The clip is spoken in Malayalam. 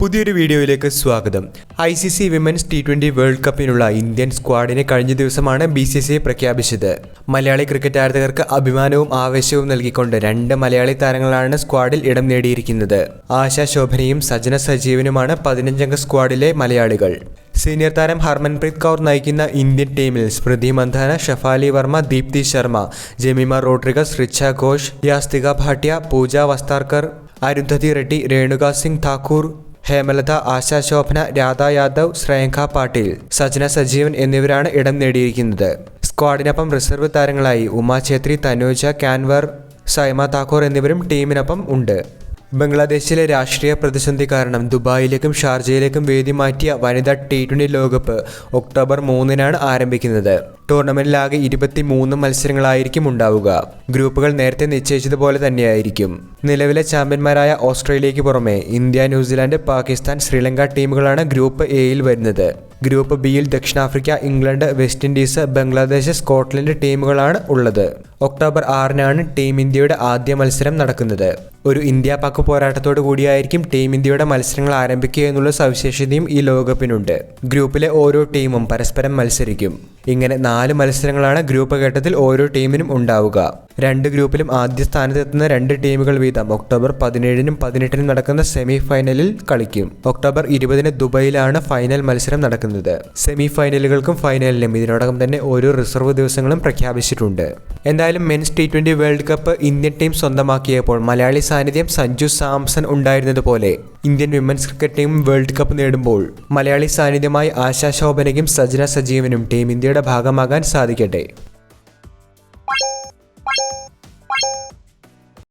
പുതിയൊരു വീഡിയോയിലേക്ക് സ്വാഗതം. I C C women's T twenty world കപ്പിനുള്ള Indian സ്ക്വാഡിനെ കഴിഞ്ഞ ദിവസമാണ് ബി സി സി പ്രഖ്യാപിച്ചത്. മലയാളി ക്രിക്കറ്റ് ആരാധകർക്ക് അഭിമാനവും ആവേശവും നൽകിക്കൊണ്ട് രണ്ട് മലയാളി താരങ്ങളാണ് സ്ക്വാഡിൽ ഇടം നേടിയിരിക്കുന്നത്. ആശാ ശോഭനയും സജന സജീവനുമാണ് പതിനഞ്ചംഗ സ്ക്വാഡിലെ മലയാളികൾ. സീനിയർ താരം ഹർമൻപ്രീത് കൗർ നയിക്കുന്ന ഇന്ത്യൻ ടീമിൽ സ്മൃതി മന്ധാന ഷഫാലി വർമ്മ ദീപ്തി ശർമ്മ ജെമിമ റോഡ്രിഗസ് റിച്ച ഘോഷ് യാസ്തിക ഭാട്യ പൂജ വസ്താർക്കർ അരുന്ധതി റെഡ്ഡി രേണുക സിംഗ് താക്കൂർ ഹേമലത ആശാ ശോഭന രാധ യാദവ് ശ്രേയങ്ക പാട്ടീൽ സജന സജീവൻ എന്നിവരാണ് ഇടം നേടിയിരിക്കുന്നത്. സ്ക്വാഡിനൊപ്പം റിസർവ് താരങ്ങളായി ഉമാ ഛേത്രി തനൂജ കാൻവർ സൈമ താക്കൂർ എന്നിവരും ടീമിനൊപ്പം ഉണ്ട്. ബംഗ്ലാദേശിലെ രാഷ്ട്രീയ പ്രതിസന്ധി കാരണം ദുബായിലേക്കും ഷാർജയിലേക്കും വേദി മാറ്റിയ വനിതാ ടി ട്വന്റി ലോകകപ്പ് ഒക്ടോബർ മൂന്നിനാണ് ആരംഭിക്കുന്നത്. ടൂർണമെന്റിലാകെ ഇരുപത്തി മൂന്ന് മത്സരങ്ങളായിരിക്കും ഉണ്ടാവുക. ഗ്രൂപ്പുകൾ നേരത്തെ നിശ്ചയിച്ചതുപോലെ തന്നെയായിരിക്കും. നിലവിലെ ചാമ്പ്യന്മാരായ ഓസ്ട്രേലിയയ്ക്ക് പുറമെ ഇന്ത്യ ന്യൂസിലാൻഡ് പാകിസ്ഥാൻ ശ്രീലങ്ക ടീമുകളാണ് ഗ്രൂപ്പ് എയിൽ വരുന്നത്. ഗ്രൂപ്പ് ബിയിൽ ദക്ഷിണാഫ്രിക്ക England West Indies Bangladesh Scotland ടീമുകളാണ് ഉള്ളത്. ഒക്ടോബർ ആറിനാണ് ടീം ഇന്ത്യയുടെ ആദ്യ മത്സരം നടക്കുന്നത്. ഒരു ഇന്ത്യ പാക് പോരാട്ടത്തോടു കൂടിയായിരിക്കും ടീം ഇന്ത്യയുടെ മത്സരങ്ങൾ ആരംഭിക്കുക എന്നുള്ള സവിശേഷതയും ഈ ലോകകപ്പിനുണ്ട്. ഗ്രൂപ്പിലെ ഓരോ ടീമും പരസ്പരം മത്സരിക്കും. ഇങ്ങനെ നാല് മത്സരങ്ങളാണ് ഗ്രൂപ്പ് ഘട്ടത്തിൽ ഓരോ ടീമിനും ഉണ്ടാവുക. രണ്ട് ഗ്രൂപ്പിലും ആദ്യ സ്ഥാനത്തെത്തുന്ന രണ്ട് ടീമുകൾ വീതം ഒക്ടോബർ പതിനേഴിനും പതിനെട്ടിനും നടക്കുന്ന സെമി ഫൈനലിൽ കളിക്കും. ഒക്ടോബർ ഇരുപതിന് ദുബൈയിലാണ് ഫൈനൽ മത്സരം നടക്കുന്നത്. സെമി ഫൈനലുകൾക്കും ഫൈനലിനും ഇതിനോടകം തന്നെ ഓരോ റിസർവ് ദിവസങ്ങളും പ്രഖ്യാപിച്ചിട്ടുണ്ട്. എന്തായാലും men's T twenty world cup Indian team സ്വന്തമാക്കിയപ്പോൾ Malayali സാന്നിധ്യം Sanju Samson ഉണ്ടായിരുന്നതുപോലെ Indian women's cricket team world cup നേടുമ്പോൾ Malayali സാന്നിധ്യമായി ആശാ ശോഭനയ്ക്കും സജന സജീവനും ടീം ഇന്ത്യയുടെ ഭാഗമാകാൻ സാധിക്കട്ടെ.